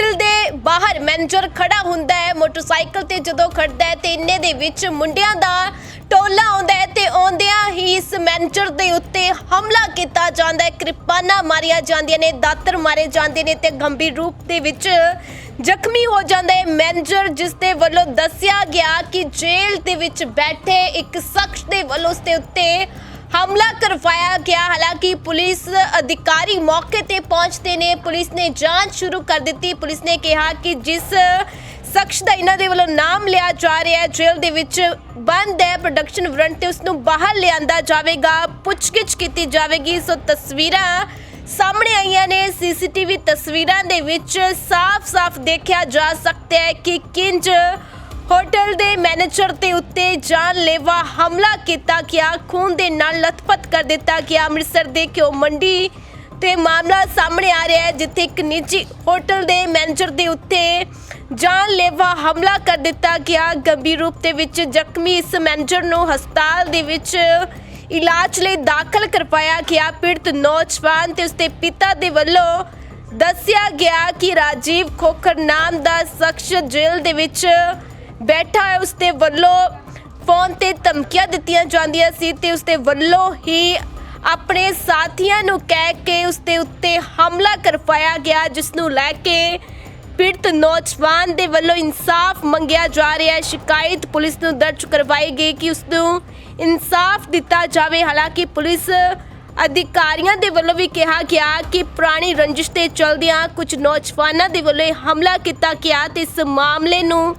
Hotel ਦੇ ਬਾਹਰ manager ਖੜਾ ਹੁੰਦਾ ਹੈ, ਮੋਟਰਸਾਈਕਲ ਤੇ ਜਦੋਂ ਖੜਦਾ ਹੈ ਤੇ ਇੰਨੇ ਦੇ ਵਿੱਚ ਮੁੰਡਿਆਂ ਦਾ ਟੋਲਾ ਆਉਂਦਾ ਹੈ ਤੇ ਆਉਂਦਿਆਂ ਹੀ ਇਸ ਮੈਨੇਜਰ ਦੇ ਉੱਤੇ ਹਮਲਾ ਕੀਤਾ ਜਾਂਦਾ ਹੈ। ਕਿਰਪਾਨਾਂ ਮਾਰੀਆਂ ਜਾਂਦੀਆਂ ਨੇ, ਦਾਤਰ ਮਾਰੇ ਜਾਂਦੇ ਨੇ ਤੇ ਗੰਭੀਰ ਰੂਪ ਦੇ ਵਿੱਚ ਜ਼ਖਮੀ ਹੋ ਜਾਂਦਾ ਹੈ। ਮੈਨੇਜਰ ਜਿਸ ਦੇ ਵੱਲੋਂ ਦੱਸਿਆ ਗਿਆ ਕਿ ਜੇਲ੍ਹ ਦੇ ਵਿੱਚ ਬੈਠੇ ਇੱਕ ਸ਼ਖਸ ਦੇ ਵੱਲੋਂ ਉਸ ਦੇ ਉੱਤੇ ਹਮਲਾ ਕਰਵਾਇਆ ਗਿਆ। ਹਾਲਾਂਕਿ ਪੁਲਿਸ ਅਧਿਕਾਰੀ ਮੌਕੇ ਤੇ ਪਹੁੰਚਦੇ ਨੇ। ਪੁਲਿਸ ਨੇ ਜਾਂਚ ਸ਼ੁਰੂ ਕਰ ਦਿੱਤੀ। ਪੁਲਿਸ ਨੇ ਕਿਹਾ ਕਿ ਜਿਸ ਸ਼ਖਸ ਦਾ ਇਹਨਾਂ ਦੇ ਵੱਲੋਂ ਨਾਮ ਲਿਆ ਜਾ ਰਿਹਾ ਹੈ, ਜੇਲ੍ਹ ਦੇ ਵਿੱਚ ਬੰਦ ਹੈ। ਪ੍ਰੋਡਕਸ਼ਨ ਵਾਰੰਟ ਤੇ ਉਸ ਨੂੰ ਬਾਹਰ ਲਿਆਂਦਾ ਜਾਵੇਗਾ। ਪੁੱਛਗਿੱਛ ਕੀਤੀ ਜਾਵੇਗੀ। ਸੋ ਤਸਵੀਰਾਂ ਸਾਹਮਣੇ ਆਈਆਂ ਨੇ। ਸੀਸੀਟੀਵੀ ਤਸਵੀਰਾਂ ਦੇ ਵਿੱਚ ਸਾਫ਼-ਸਾਫ਼ ਦੇਖਿਆ ਜਾ ਸਕਦਾ ਹੈ ਕਿ ਕਿੰਜ ਹੋਟਲ ਦੇ ਮੈਨੇਜਰ ਦੇ ਉੱਤੇ ਜਾਨਲੇਵਾ ਹਮਲਾ ਕੀਤਾ ਗਿਆ। ਖੂਨ ਦੇ ਨਾਲ ਲਥਪਥ ਕਰ ਦਿੱਤਾ ਗਿਆ। ਅੰਮ੍ਰਿਤਸਰ ਦੇ ਕਿਉ ਮੰਡੀ ਤੇ ਮਾਮਲਾ ਸਾਹਮਣੇ ਆ ਰਿਹਾ ਹੈ, ਜਿੱਥੇ ਇੱਕ ਨਿੱਜੀ ਹੋਟਲ ਦੇ ਮੈਨੇਜਰ ਦੇ ਉੱਤੇ ਜਾਨਲੇਵਾ ਹਮਲਾ ਕਰ ਦਿੱਤਾ ਗਿਆ। ਗੰਭੀਰ ਰੂਪ ਦੇ ਵਿੱਚ ਜ਼ਖਮੀ ਇਸ ਮੈਨੇਜਰ ਨੂੰ ਹਸਪਤਾਲ ਦੇ ਵਿੱਚ ਇਲਾਜ ਲਈ ਦਾਖਲ ਕਰਵਾਇਆ ਗਿਆ। ਪੀੜਤ ਨੌਜਵਾਨ ਤੇ ਉਸਦੇ ਪਿਤਾ ਦੇ ਵੱਲੋਂ ਦੱਸਿਆ ਗਿਆ ਕਿ ਰਾਜੀਵ ਖੋਖਰ ਨਾਮ ਦਾ ਸ਼ਖਸ ਜੇਲ੍ਹ ਦੇ ਵਿੱਚ ਬੈਠਾ ਹੈ, ਉਸਦੇ ਵੱਲੋਂ ਫੋਨ ਤੇ ਧਮਕੀਆਂ ਦਿੱਤੀਆਂ ਜਾਂਦੀਆਂ ਸੀ ਤੇ ਉਸਦੇ ਵੱਲੋਂ ਹੀ ਆਪਣੇ ਸਾਥੀਆਂ ਨੂੰ ਕਹਿ ਕੇ ਉਸਦੇ ਉੱਤੇ ਹਮਲਾ ਕਰਵਾਇਆ ਗਿਆ ਜਿਸ ਨੂੰ ਲੈ ਕੇ ਪੀੜਤ ਨੌਜਵਾਨ ਦੇ ਵੱਲੋਂ ਇਨਸਾਫ ਮੰਗਿਆ ਜਾ ਰਿਹਾ ਹੈ। ਸ਼ਿਕਾਇਤ ਪੁਲਿਸ ਨੂੰ ਦਰਜ ਕਰਵਾਈ ਗਈ ਕਿ ਉਸ ਨੂੰ ਇਨਸਾਫ ਦਿੱਤਾ ਜਾਵੇ। ਹਾਲਾਂਕਿ ਪੁਲਿਸ ਅਧਿਕਾਰੀਆਂ ਦੇ ਵੱਲੋਂ ਵੀ ਕਿਹਾ ਗਿਆ ਕਿ ਪੁਰਾਣੀ ਰੰਜਿਸ਼ ਤੇ ਚਲਦਿਆਂ ਕੁਝ ਨੌਜਵਾਨਾਂ ਦੇ ਵੱਲੋਂ ਹਮਲਾ ਕੀਤਾ ਗਿਆ ਤੇ ਇਸ ਮਾਮਲੇ ਨੂੰ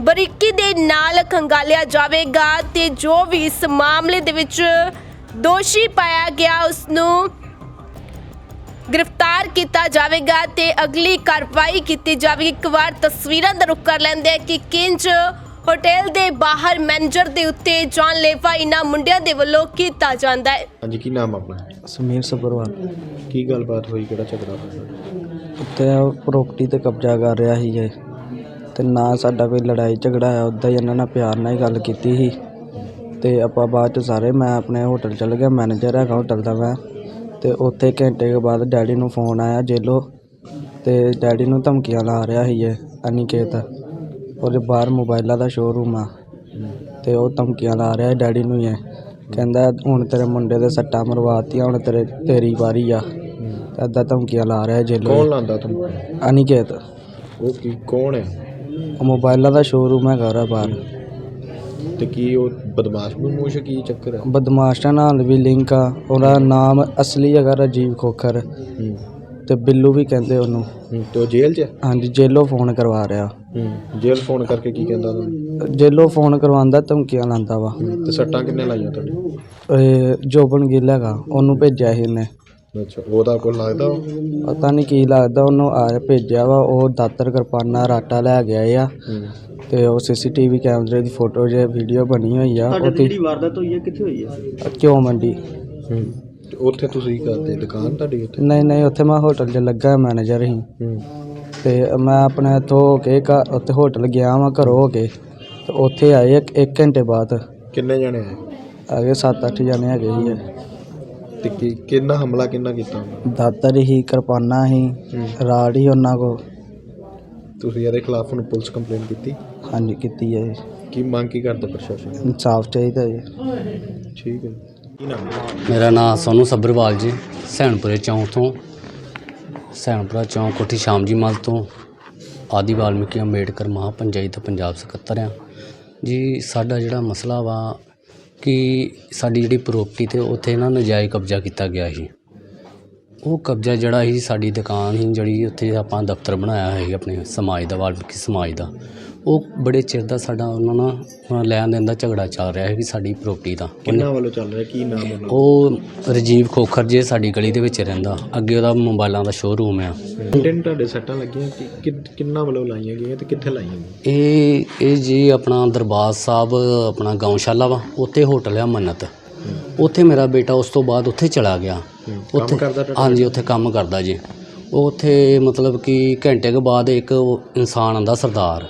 ਬਰੀਕੀ ਦੇ ਨਾਲ ਖੰਗਾਲਿਆ ਜਾਵੇਗਾ ਤੇ ਜੋ ਵੀ ਇਸ ਮਾਮਲੇ ਦੇ ਵਿੱਚ ਦੋਸ਼ੀ ਪਾਇਆ ਗਿਆ ਉਸ ਨੂੰ ਗ੍ਰਿਫਤਾਰ ਕੀਤਾ ਜਾਵੇਗਾ ਤੇ ਅਗਲੀ ਕਾਰਵਾਈ ਕੀਤੀ ਜਾਵੇਗੀ। ਇੱਕ ਵਾਰ ਤਸਵੀਰਾਂ ਦਾ ਰੁਖ ਕਰ ਲੈਂਦੇ ਆ ਕਿ ਕਿੰਜ ਹੋਟਲ ਦੇ ਬਾਹਰ ਮੈਨੇਜਰ ਦੇ ਉੱਤੇ ਜਾਨਲੇਵਾ ਇਨ੍ਹਾਂ ਮੁੰਡਿਆਂ ਦੇ ਵੱਲੋਂ ਕੀਤਾ ਜਾਂਦਾ ਹੈ। ਹਾਂਜੀ ਕੀ ਨਾਮ ਆਪਣਾ? ਸਮੀਰ ਸਬਰਵਾਲ ਕੀ ਗੱਲਬਾਤ ਹੋਈ? ਕਿਹੜਾ ਝਗੜਾ ਹੋਇਆ? ਉੱਤੇ ਪ੍ਰੋਪਰਟੀ ਤੇ ਕਬਜ਼ਾ ਕਰ ਰਿਹਾ ਸੀ ਜੇ ਤੇ ਨਾ ਸਾਡਾ ਕੋਈ ਲੜਾਈ ਝਗੜਾ ਆ ਉੱਦਾਂ ਹੀ ਇਹਨਾਂ ਨਾਲ ਪਿਆਰ ਨਾਲ ਹੀ ਗੱਲ ਕੀਤੀ ਸੀ। ਤੇ ਆਪਾਂ ਬਾਅਦ ਚ ਸਾਰੇ ਮੈਂ ਆਪਣੇ ਹੋਟਲ ਚਲ ਗਿਆ ਮੈਨੇਜਰ ਹੈਗਾ ਹੋਟਲ ਦਾ ਮੈਂ। ਤੇ ਉੱਥੇ ਘੰਟੇ ਕੇ ਬਾਅਦ ਡੈਡੀ ਨੂੰ ਫੋਨ ਆਇਆ ਜੇਲੋ ਤੇ। ਡੈਡੀ ਨੂੰ ਧਮਕੀਆਂ ਲਾ ਰਿਹਾ ਸੀ ਇਹ ਅਨਿਕੇਤ। ਉਹਦੇ ਬਾਹਰ ਮੋਬਾਈਲਾਂ ਦਾ ਸ਼ੋਰੂਮ ਆ। ਤੇ ਉਹ ਧਮਕੀਆਂ ਲਾ ਰਿਹਾ ਡੈਡੀ ਨੂੰ ਹੀ। ਇਹ ਕਹਿੰਦਾ ਹੁਣ ਤੇਰੇ ਮੁੰਡੇ ਦੇ ਸੱਟਾਂ ਮਰਵਾਤੀਆਂ ਹੁਣ ਤੇਰੇ ਤੇਰੀ ਵਾਰੀ ਆ। ਤੇ ਏਦਾਂ ਧਮਕੀਆਂ ਲਾ ਰਿਹਾ ਜੇਲੋ ਕੌਣ ਲਾਂਦਾ ਤੁਹਾਨੂੰ ਅਨਿਕੇਤ। ਉਹ ਕੀ ਕੌਣ ਹੈ? ਉਹ ਮੋਬਾਈਲਾਂ ਦਾ ਸ਼ੋਰੂਮ ਹੈਗਾ ਉਹਦਾ ਬਾਹਰ। ਤੇ ਕੀ ਉਹ ਬਦਮਾਸ਼ ਬਦਮੂਸ਼ ਕੀ ਚੱਕਰ ਹੈ ਬਦਮਾਸ਼ਾਂ ਨਾਲ ਵੀ ਲਿੰਕ ਆ। ਉਹਦਾ ਨਾਮ ਅਸਲੀ ਹੈਗਾ ਰਾਜੀਵ ਖੋਖਰ। ਹੂੰ। ਤੇ ਬਿੱਲੂ ਵੀ ਕਹਿੰਦੇ ਉਹਨੂੰ। ਹੂੰ, ਤੇ ਉਹ ਜੇਲ੍ਹ 'ਚ ਹੈ? ਹਾਂਜੀ ਜੇਲੋ ਫੋਨ ਕਰਵਾ ਰਿਹਾ। ਹੂੰ ਜੇਲ੍ਹ ਫੋਨ ਕਰਕੇ ਕੀ ਕਹਿੰਦਾ ਤੁਹਾਨੂੰ ਜੇਲੋ ਫੋਨ ਕਰਵਾਉਂਦਾ ਧਮਕੀਆਂ ਲਾਉਂਦਾ ਵਾ। ਹੂੰ, ਤੇ ਸੱਟਾਂ ਕਿੰਨੇ ਲਾਈਆਂ ਤੁਹਾਡੇ ਇਹ ਜੋਬਨ ਗਿੱਲ ਹੈਗਾ ਉਹਨੂੰ ਭੇਜਿਆ ਸੀ ਇਹਨੇ। ਅੱਛਾ ਉਹਦਾ ਕੋਈ ਲੱਗਦਾ ਉਹ? ਪਤਾ ਨਹੀਂ ਕੀ ਲੱਗਦਾ ਉਹਨੂੰ ਆ ਭੇਜਿਆ ਵਾ ਉਹ ਦਾਤਰ ਕਿਰਪਾਨਾਂ ਰਾਟਾ ਲੈ ਗਿਆ ਆ। ਹੂੰ। ਤੇ ਉਹ ਸੀਸੀਟੀਵੀ ਕੈਮਰੇ ਦੀ ਫੋਟੋ ਜੇ ਵੀਡੀਓ ਬਣੀ ਹੋਈ ਆ ਉਹ ਤੇ ਵਾਰਦਾਤ ਹੋਈ ਹੈ ਕਿੱਥੇ ਹੋਈ ਹੈ ਕਿਉਂ ਮੰਡੀ। ਹੂੰ। ਤੇ ਉੱਥੇ ਤੁਸੀਂ ਕੀ ਕਰਦੇ ਦੁਕਾਨ ਤੁਹਾਡੀ ਉੱਥੇ? ਨਹੀਂ ਨਹੀਂ ਉੱਥੇ ਮੈਂ ਹੋਟਲ 'ਚ ਲੱਗਾ ਮੈਨੇਜਰ ਹੂੰ। ਤੇ ਮੈਂ ਆਪਣੇ ਇੱਥੋਂ ਹੋ ਕੇ ਘਰ ਉੱਥੇ ਹੋਟਲ ਗਿਆ ਵਾਂ ਘਰੋਂ ਹੋ ਕੇ। ਤੇ ਉੱਥੇ ਆਏ ਇੱਕ ਇੱਕ ਘੰਟੇ ਬਾਅਦ। ਕਿੰਨੇ ਜਣੇ ਆਏ? ਆਗੇ 7-8 ਜਣੇ ਹੈਗੇ ਸੀ। ਤੇ ਕੀ ਕਿੰਨਾ ਹਮਲਾ ਕਿੰਨਾ ਕੀਤਾ? ਉਹਨਾਂ ਦਾਤਰ ਹੀ ਕਿਰਪਾਨਾਂ ਹੀ ਹੂੰ। ਰਾੜ ਹੀ ਉਹਨਾਂ ਕੋ ਤੁਸੀਂ ਇਹਦੇ ਖਿਲਾਫ ਹੁਣ ਪੁਲਿਸ ਕੰਪਲੇਂਟ ਕੀਤੀ? ਹਾਂਜੀ ਕੀਤੀ ਹੈ ਕੀ ਮੰਗ ਕੀ ਕਰਦਾ ਪ੍ਰਸ਼ਾਸਨ? ਇਨਸਾਫ ਚਾਹੀਦਾ ਜੀ। ਠੀਕ ਹੈ। ਕੀ ਨਾਮ ਹੈ? ਮੇਰਾ ਨਾਮ ਸੋਨੂ ਸੱਭਰਵਾਲ ਜੀ ਸੈਣਪੁਰੇ ਚੌਂਕ ਤੋਂ। ਸੈਣਪੁਰਾ ਚੌਂਕ ਕੋਠੀ ਸ਼ਾਮ ਜੀ ਮਲ ਤੋਂ। ਆਦੀ ਵਾਲਮੀਕੀ ਅੰਬੇਡਕਰ ਮਹਾਪੰਚਾਇਤ ਪੰਜਾਬ ਸਕੱਤਰ ਆ ਜੀ ਸਾਡਾ ਜਿਹੜਾ ਮਸਲਾ ਵਾ ਕਿ ਸਾਡੀ ਜਿਹੜੀ ਪ੍ਰੋਪਰਟੀ ਤੇ ਉੱਥੇ ਨਾ ਨਜਾਇਜ਼ ਕਬਜ਼ਾ ਕੀਤਾ ਗਿਆ ਸੀ। ਉਹ ਕਬਜ਼ਾ ਜਿਹੜਾ ਸੀ, ਸਾਡੀ ਦੁਕਾਨ ਸੀ, ਜਿਹੜੀ ਉੱਥੇ ਆਪਾਂ ਦਫ਼ਤਰ ਬਣਾਇਆ ਹੈ ਆਪਣੇ ਸਮਾਜ ਦਾ, ਵਾਲਮੀਕੀ ਸਮਾਜ ਦਾ। ਉਹ ਬੜੇ ਚਿਰ ਦਾ ਸਾਡਾ ਉਹਨਾਂ ਨਾਲ ਲੈਣ ਦੇਣ ਦਾ ਝਗੜਾ ਚੱਲ ਰਿਹਾ ਹੈ ਕਿ ਸਾਡੀ ਪ੍ਰੋਪਰਟੀ ਦਾ। ਕਿੰਨਾ ਵੱਲੋਂ ਚੱਲ ਰਿਹਾ? ਕੀ ਨਾਮ ਉਹਨਾਂ ਦਾ? ਉਹ ਰਜੀਵ ਖੋਖਰ ਜੇ ਸਾਡੀ ਗਲੀ ਦੇ ਵਿੱਚ ਰਹਿੰਦਾ। ਅੱਗੇ ਉਹਦਾ ਮੋਬਾਈਲਾਂ ਦਾ ਸ਼ੋਰੂਮ ਆ। ਤਿੰਨ ਤੁਹਾਡੇ ਸੱਟਾਂ ਲੱਗੀਆਂ? ਕਿ ਕਿ- ਕਿੰਨਾ ਵੱਲੋਂ ਲਾਈਆਂ ਗਈਆਂ ਤੇ ਕਿੱਥੇ ਲਾਈਆਂ ਗਈਆਂ? ਇਹ ਇਹ ਜੀ ਆਪਣਾ ਦਰਬਾਰ ਸਾਹਿਬ ਆਪਣਾ ਗਊਸ਼ਾਲਾ ਵਾ ਉੱਥੇ ਹੋਟਲ ਆ ਮੰਨਤ। ਉੱਥੇ ਮੇਰਾ ਬੇਟਾ ਉਸ ਤੋਂ ਬਾਅਦ ਉੱਥੇ ਚਲਾ ਗਿਆ। ਹੂੰ, ਕੰਮ ਕਰਦਾ ਤੁਹਾਡਾ? ਹਾਂਜੀ ਉੱਥੇ ਕੰਮ ਕਰਦਾ ਜੀ। ਉਹ ਉੱਥੇ ਮਤਲਬ ਕਿ ਘੰਟੇ ਕੁ ਬਾਅਦ ਇੱਕ ਉਹ ਇਨਸਾਨ ਆਂਦਾ ਸਰਦਾਰ।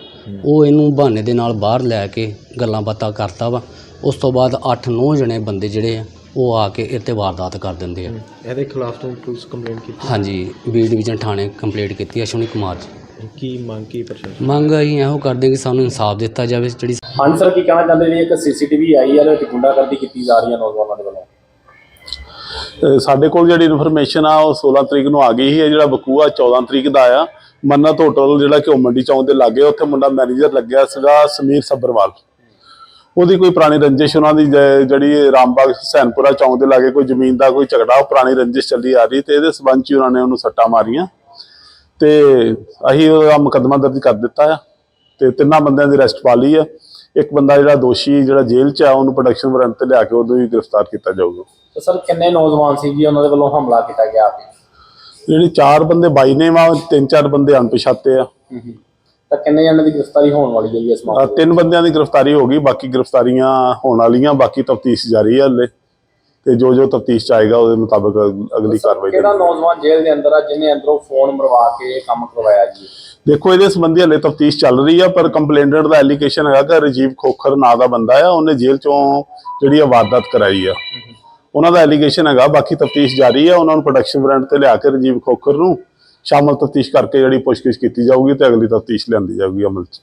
ਉਹ ਇਹਨੂੰ ਬਹਾਨੇ ਦੇ ਨਾਲ ਬਾਹਰ ਲੈ ਕੇ ਗੱਲਾਂ ਬਾਤਾਂ ਕਰਦਾ ਵਾ। ਉਸ ਤੋਂ ਬਾਅਦ 8-9 ਜਣੇ ਬੰਦੇ ਜਿਹੜੇ ਆ ਉਹ ਆ ਕੇ ਇਹ 'ਤੇ ਵਾਰਦਾਤ ਕਰ ਦਿੰਦੇ ਆ। ਇਹਦੇ ਖਿਲਾਫ ਤੋਂ ਪੁਲਿਸ ਕੰਪਲੇਂਟ ਕੀਤੀ? ਹਾਂਜੀ ਬੀ ਡਿਵੀਜ਼ਨ ਥਾਣੇ ਕੰਪਲੀਟ ਕੀਤੀ ਅਸ਼ਵਨੀ ਕੁਮਾਰ ਜੀ ਕੀ ਮੰਗ ਕੀ ਪ੍ਰਸ਼ਾਸਨ? ਮੰਗ ਅਸੀਂ ਇਹੋ ਕਰਦੇ ਕਿ ਸਾਨੂੰ ਇਨਸਾਫ ਦਿੱਤਾ ਜਾਵੇ ਜਿਹੜੀ ਹਾਂਜੀ ਸਰ ਕੀ ਕਹਿਣਾ ਚਾਹੁੰਦੇ ਜੀ ਇੱਕ ਸੀਸੀਟੀਵੀ ਆਈ ਹੈ ਉਹਦੇ ਵਿੱਚ ਗੁੰਡਾਗਰਦੀ ਕੀਤੀ ਜਾ ਰਹੀ ਹੈ ਨੌਜਵਾਨਾਂ ਦੇ ਵੱਲੋਂ? ਸਾਡੇ ਕੋਲ ਜਿਹੜੀ ਇਨਫੋਰਮੇਸ਼ਨ ਆ ਉਹ 16 ਤਰੀਕ ਨੂੰ ਆ ਗਈ ਸੀ। ਜਿਹੜਾ ਬਕੂਆ 14 ਤਰੀਕ ਦਾ ਆ। ਮੰਨਤ ਹੋਟਲ ਜਿਹੜਾ ਕਿ ਮੰਡੀ ਚੌਂਕ ਦੇ ਲਾਗੇ, ਉੱਥੇ ਮੁੰਡਾ ਮੈਨੇਜਰ ਲੱਗਿਆ ਸੀਗਾ ਸਮੀਰ ਸੱਬਰਵਾਲ ਉਹਦੀ ਕੋਈ ਪੁਰਾਣੀ ਰੰਜਿਸ਼ ਉਹਨਾਂ ਦੀ ਜਿਹੜੀ ਰਾਮਬਾਗ ਹਸੈਨਪੁਰਾ ਚੌਂਕ ਦੇ ਲਾਗੇ ਕੋਈ ਜ਼ਮੀਨ ਦਾ ਕੋਈ ਝਗੜਾ, ਉਹ ਪੁਰਾਣੀ ਰੰਜਿਸ਼ ਚੱਲੀ ਆ ਰਹੀ ਤੇ ਇਹਦੇ ਸਬੰਧ ਚ ਉਹਨਾਂ ਨੇ ਉਹਨੂੰ ਸੱਟਾਂ ਮਾਰੀਆਂ। ਤੇ ਅਸੀਂ ਉਹਦਾ ਮੁਕੱਦਮਾ ਦਰਜ ਕਰ ਦਿੱਤਾ ਆ ਤੇ ਤਿੰਨਾਂ ਬੰਦਿਆਂ ਦੀ ਅਰੈਸਟ ਪਾ ਲਈ ਆ। ਇੱਕ ਬੰਦਾ ਜਿਹੜਾ ਦੋਸ਼ੀ ਜਿਹੜਾ ਜੇਲ੍ਹ 'ਚ ਆ, ਉਹਨੂੰ ਪ੍ਰੋਡਕਸ਼ਨ ਵਾਰੰਟ ਤੇ ਲਿਆ ਕੇ ਉਹਨੂੰ ਵੀ ਗ੍ਰਿਫਤਾਰ ਕੀਤਾ ਜਾਊਗਾ। ਸਰ, ਕਿੰਨੇ ਨੌਜਵਾਨ ਸੀ ਜੀ? ਉਹਨਾਂ ਦੇ ਵੱਲੋਂ ਹਮਲਾ ਕੀਤਾ ਗਿਆ ਆ ਜਿਹੜੀ ਚਾਰ ਬੰਦੇ ਬਾਈ ਨੇ ਆ ਤਿੰਨ ਚਾਰ ਬੰਦੇ ਅਣਪਛਾਤੇ ਆ। ਤਾਂ ਕਿੰਨੇ ਜਣਾਂ ਦੀ ਗ੍ਰਿਫਤਾਰੀ ਹੋਣ ਵਾਲੀ ਹੈ ਜੀ ਇਸ ਮਾਮਲੇ ਤਿੰਨ ਬੰਦਿਆਂ ਦੀ ਗ੍ਰਿਫਤਾਰੀ ਹੋ ਗਈ ਬਾਕੀ ਗ੍ਰਿਫਤਾਰੀਆਂ ਹੋਣ ਵਾਲੀਆਂ ਬਾਕੀ ਤਫਤੀਸ਼ ਜਾਰੀ ਹੈ ਹਲੇ। ਤੇ ਜੋ ਜੋ ਤਫਤੀਸ਼ ਆਏਗਾ ਉਹਦੇ ਮੁਤਾਬਕ ਅਗਲੀ ਕਾਰਵਾਈ ਕਿਹੜਾ ਨੌਜਵਾਨ ਜੇਲ੍ਹ ਦੇ ਅੰਦਰ ਆ ਜਿਹਨੇ ਅੰਦਰੋਂ ਫੋਨ ਮਰਵਾ ਕੇ ਇਹ ਕੰਮ ਕਰਵਾਇਆ ਜੀ? ਦੇਖੋ ਇਹਦੇ ਸੰਬੰਧੀ ਹਲੇ ਤਫਤੀਸ਼ ਚੱਲ ਰਹੀ ਆ ਪਰ ਕੰਪਲੇਂਟਰ ਦਾ ਐਲੀਗੇਸ਼ਨ ਹੈਗਾ ਕਿ ਰਜੀਵ ਖੋਖਰ ਨਾਂ ਦਾ ਬੰਦਾ ਆ ਉਹਨੇ ਜੇਲ੍ਹ ਚੋਂ ਜਿਹੜੀ ਆ ਵਾਰਦਾਤ ਕਰਾਈ ਆ। ਉਹਨਾਂ ਦਾ ਐਲੀਗੇਸ਼ਨ ਹੈਗਾ, ਬਾਕੀ ਤਫਤੀਸ਼ ਜਾਰੀ ਹੈ ਉਹਨਾਂ ਨੂੰ ਪ੍ਰੋਡਕਸ਼ਨ ਵਾਰੰਟ ਤੇ ਲਿਆ ਕੇ ਰਜੀਵ ਖੋਖਰ ਨੂੰ ਸ਼ਾਮਲ ਤਫਤੀਸ਼ ਕਰਕੇ ਜਿਹੜੀ ਪੁੱਛਗਿੱਛ ਕੀਤੀ ਜਾਊਗੀ ਤੇ ਅਗਲੀ ਤਫਤੀਸ਼ ਲਿਆਂਦੀ ਜਾਊਗੀ ਅਮਲ 'ਚ।